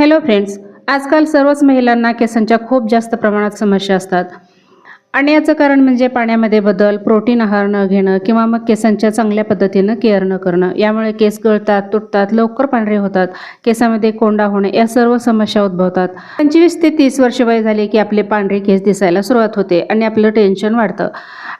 Hello friends आजकाल सर्वच महिलांना केसांच्या खूप जास्त प्रमाणात समस्या असतात. आणि याचं कारण म्हणजे पाण्यामध्ये बदल प्रोटीन आहार न घेणं किंवा मग केसांच्या चांगल्या पद्धतीनं केअर न करणं. यामुळे केस गळतात तुटतात लवकर पांढरे होतात केसामध्ये कोंडा होणे या सर्व समस्या उद्भवतात. पंचवीस ते तीस वर्ष वय झाले की आपले पांढरे केस दिसायला सुरुवात होते आणि आपलं टेन्शन वाढतं.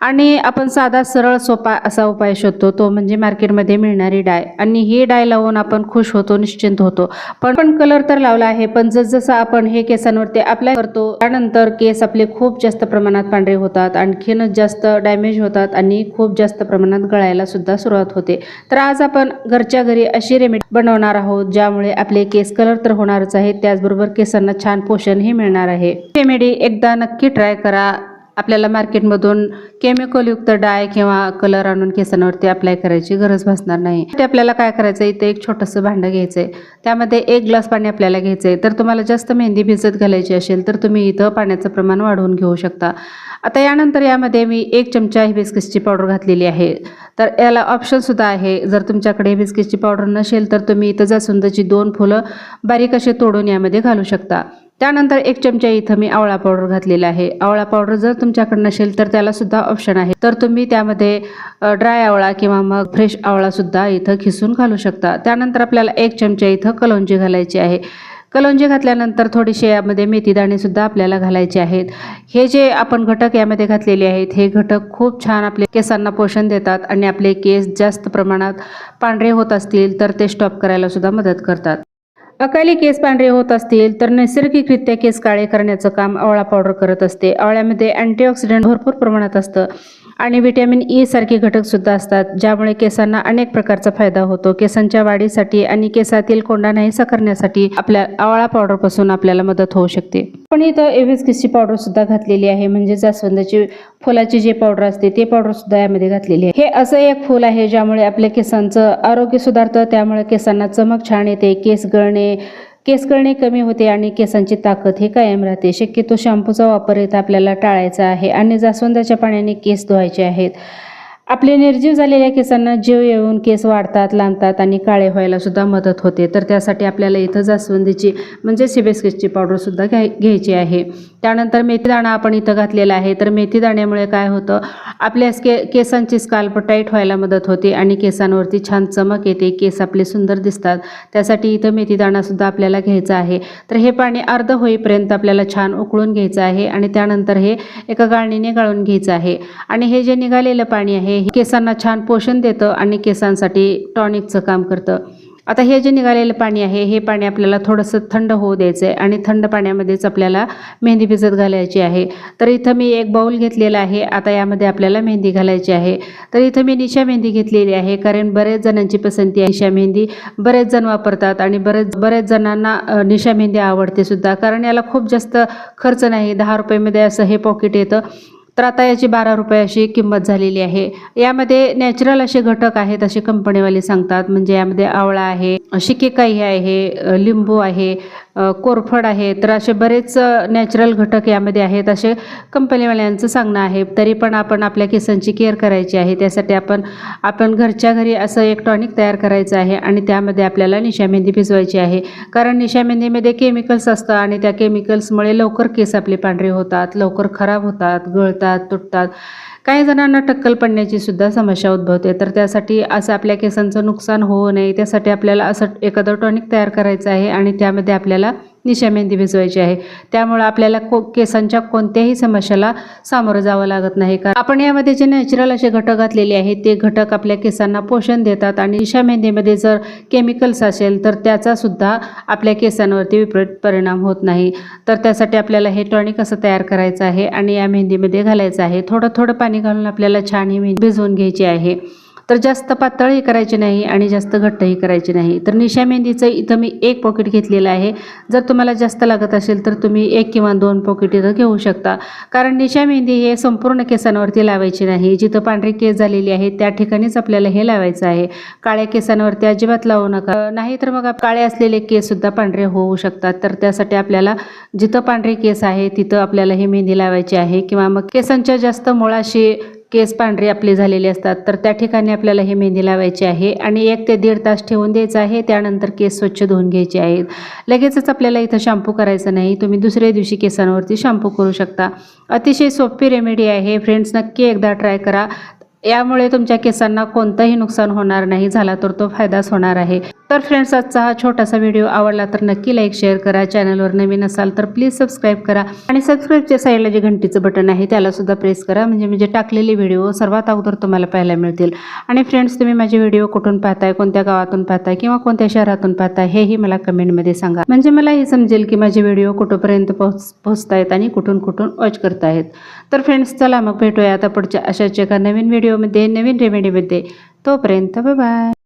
आणि आपण साधा सरळ सोपा असा उपाय शोधतो. तो म्हणजे मार्केटमध्ये मिळणारी डाय. आणि ही डाय लावून आपण खुश होतो निश्चिंत होतो. पण पण कलर तर लावला आहे पण जसजसं आपण हे केसांवरती अप्लाय करतो त्यानंतर केस आपले खूप जास्त प्रमाणात पांढरे होतात. आणखीनच जास्त डॅमेज होतात आणि खूप जास्त प्रमाणात गळायला सुद्धा सुरुवात होते. तर आज आपण घरच्या घरी अशी रेमेडी बनवणार आहोत ज्यामुळे आपले केस कलर तर होणारच आहे त्याचबरोबर केसांना छान पोषणही मिळणार आहे. रेमेडी एकदा नक्की ट्राय करा. आपल्याला मार्केटमधून केमिकलयुक्त डाय किंवा कलर आणून केसांवरती अप्लाय करायची गरज भासणार नाही. ते आपल्याला काय करायचं इथे एक छोटंसं भांडं घ्यायचं आहे त्यामध्ये एक ग्लास पाणी आपल्याला घ्यायचं आहे तर तुम्हाला जास्त मेहंदी भिजत घालायची असेल तर तुम्ही इथं पाण्याचं प्रमाण वाढवून घेऊ शकता. आता यानंतर यामध्ये मी एक चमचा हिबिस्किसची पावडर घातलेली आहे. तर याला ऑप्शनसुद्धा आहे. जर तुमच्याकडे हिबिस्किसची पावडर नसेल तर तुम्ही इथं जास्वंदाची दोन फुलं बारीक असे तोडून यामध्ये घालू शकता. त्यानंतर एक चमचा इथं मी आवळा पावडर घातलेला आहे. आवळा पावडर जर तुमच्याकडे नसेल तर त्याला सुद्धा ऑप्शन आहे. तर तुम्ही त्यामध्ये ड्राय आवळा किंवा मग फ्रेश आवळा सुद्धा इथं खिसून घालू शकता. त्यानंतर आपल्याला एक चमचा इथं कलौंजी घालायची आहे. कलौंजी घातल्यानंतर थोडीशी यामध्ये मेथीदाणे सुद्धा आपल्याला घालायचे आहेत. हे जे आपण घटक यामध्ये घातलेले आहेत हे घटक खूप छान आपले केसांना पोषण देतात आणि आपले केस जास्त प्रमाणात पांढरे होत असतील तर ते स्टॉप करायला सुद्धा मदत करतात. अकाली केस पांढरे होत असतील तर नैसर्गिकरित्या केस काळे करण्याचं काम आवळा पावडर करत असते. आवळ्यामध्ये अँटीऑक्सिडंट भरपूर प्रमाणात असतं. आणि व्हिटॅमिन ई सारखे घटक सुद्धा असतात ज्यामुळे केसांना अनेक प्रकारचा फायदा होतो. केसांच्या वाढीसाठी आणि केसातील कोंडा नाहीसा करण्यासाठी आपल्या आवळा पावडरपासून आपल्याला मदत होऊ शकते. पण इथं एव्हिस्किसची पावडर सुद्धा घातलेली आहे म्हणजे जास्वंदाची फुलाची जे पावडर असते ते पावडर सुद्धा यामध्ये घातलेली आहे. हे असं एक फूल आहे ज्यामुळे आपल्या केसांचं आरोग्य सुधारतं त्यामुळे केसांना चमक छान येते केस गळणे केस करणे कमी होते आणि केसांची ताकद हे कायम राहते. शक्यतो शॅम्पूचा वापर इथं आपल्याला टाळायचा आहे. आणि जास्वंदाच्या पाण्याने केस धुवायचे आहेत. आपले निर्जीव झालेल्या केसांना जीव येऊन केस वाढतात लांबतात आणि काळे व्हायला सुद्धा मदत होते. तर त्यासाठी आपल्याला इथं जास्वंदीची म्हणजे सिबेस्किसची पावडरसुद्धा घ्याय घ्यायची आहे. त्यानंतर मेथीदाणा आपण इथं घातलेला आहे. तर मेथीदाण्यामुळे काय होतं? आपल्या के केसांची स्काल्प टाईट व्हायला मदत होते आणि केसांवरती छान चमक येते. केस आपले सुंदर दिसतात. त्यासाठी इथं मेथीदाणासुद्धा आपल्याला घ्यायचा आहे. तर हे पाणी अर्ध होईपर्यंत आपल्याला छान उकळून घ्यायचं आहे आणि त्यानंतर हे एका गाळणीने गाळून घ्यायचं आहे. आणि हे जे निघालेलं पाणी आहे हे केसांना छान पोषण देतं आणि केसांसाठी टॉनिकचं काम करतं. आता हे जे निघालेलं पाणी आहे हे पाणी आपल्याला थोडंसं थंड होऊ द्यायचं आहे आणि थंड पाण्यामध्येच आपल्याला मेहंदी भिजत घालायची आहे. तर इथं मी एक बाऊल घेतलेला आहे. आता यामध्ये आपल्याला मेहंदी घालायची आहे. तर इथं मी निशा मेहंदी घेतलेली आहे कारण बरेच जणांची पसंती आहे निशा मेहंदी. बरेच जण वापरतात आणि बरेच बरेच जणांना निशा मेहंदी आवडते सुद्धा कारण याला खूप जास्त खर्च नाही. दहा रुपयेमध्ये असं हे पॉकेट येतं. तर आता याची बारा रुपये अशी किंमत झालेली आहे. यामध्ये नॅचरल असे घटक आहेत असे कंपनीवाले सांगतात. म्हणजे यामध्ये आवळा आहे शिकेकाई आहे लिंबू आहे कोरफड आहे तर असे बरेच नॅचरल घटक यामध्ये आहेत. असे कंपनीवाल्यांचं सांगणं आहे तरी पण आपण आपल्या केसांची केअर करायची आहे. त्यासाठी आपण आपण घरच्या घरी असं एक टॉनिक तयार करायचं आहे आणि त्यामध्ये आपल्याला निशा मेहंदी भिजवायची आहे. कारण निशा मेहंदीमध्ये केमिकल्स असतं आणि त्या केमिकल्समुळे लवकर केस आपले पांढरे होतात लवकर खराब होतात गळतात तुटतात. काही जणांना टक्कल पडण्याची सुद्धा समस्या उद्भवते. तर त्यासाठी असं आपल्या केसांचं नुकसान होऊ नये त्यासाठी आपल्याला असं एखादं टॉनिक तयार करायचं आहे आणि त्यामध्ये आपल्याला निशा मेहंदी भिजवायची आहे. त्यामुळं आपल्याला को केसांच्या कोणत्याही समस्याला सामोरं जावं लागत नाही. कारण आपण यामध्ये जे नॅचरल असे घटक घातलेले आहेत ते घटक आपल्या केसांना पोषण देतात आणि निशा मेहंदीमध्ये जर केमिकल्स असेल तर त्याचा सुद्धा आपल्या केसांवरती विपरीत परिणाम होत नाही. तर त्यासाठी आपल्याला हे टॉनिक असं तयार करायचं आहे आणि या मेहंदीमध्ये घालायचं आहे. थोडं थोडं पाणी घालून आपल्याला छान ही मेहंदी भिजवून घ्यायची आहे. तर जास्त पातळही करायची नाही आणि जास्त घट्टही करायची नाही. तर निशा मेहंदीचं इथं मी एक पॉकेट घेतलेलं आहे. जर तुम्हाला जास्त लागत असेल तर तुम्ही एक किंवा दोन पॉकेट इथं घेऊ शकता. कारण निशा मेहंदी हे संपूर्ण केसांवरती लावायची नाही. जिथं पांढरी केस झालेली आहे त्या ठिकाणीच आपल्याला हे लावायचं आहे. काळ्या केसांवरती अजिबात लावू नका. नाही तर मग काळे असलेले केससुद्धा पांढरे होऊ शकतात. तर त्यासाठी आपल्याला जिथं पांढरे केस आहे तिथं आपल्याला हे मेहंदी लावायची आहे. किंवा मग केसांच्या जास्त मुळाशी केस पांढरे आपली झालेले असतात. तर त्या ठिकाणी आपल्याला ही मेहंदी लावायची आहे आणि एक ते दीड तास ठेवून द्यायचं आहे. त्यानंतर केस स्वच्छ धुवून घ्यायचे आहेत. लगेचच आपल्याला इथं शॅम्पू करायचं नाही. तुम्ही दुसऱ्या दिवशी केसांवरती शॅम्पू करू शकता. अतिशय सोपी रेमेडी आहे. फ्रेंड्स नक्की एकदा ट्राय करा. यामुळे तुमच्या केसांना कोणतंही नुकसान होणार नाही झाला तर तो फायदाच होणार आहे. तर फ्रेंड्स आजचा हा छोटासा व्हिडिओ आवडला तर नक्की लाईक शेअर करा. चॅनलवर नवीन असाल तर प्लीज सबस्क्राईब करा. आणि सबस्क्राईबच्या साईडला जे घंटीचं बटन आहे त्याला सुद्धा प्रेस करा. म्हणजे म्हणजे टाकलेले व्हिडिओ सर्वात अगोदर तुम्हाला पाहायला मिळतील. आणि फ्रेंड्स तुम्ही माझे व्हिडिओ कुठून पाहताय कोणत्या गावातून पाहताय किंवा कोणत्या शहरातून पाहताय हेही मला कमेंटमध्ये सांगा. म्हणजे मला हे समजेल की माझे व्हिडिओ कुठंपर्यंत पोहोच पोहोचतायत आणि कुठून कुठून वॉच करतायत. तर फ्रेंड्स चला मग भेटूया आता पुढच्या अशाच एका नवीन व्हिडिओमध्ये नवीन रेमेडीमध्ये तोपर्यंत बाय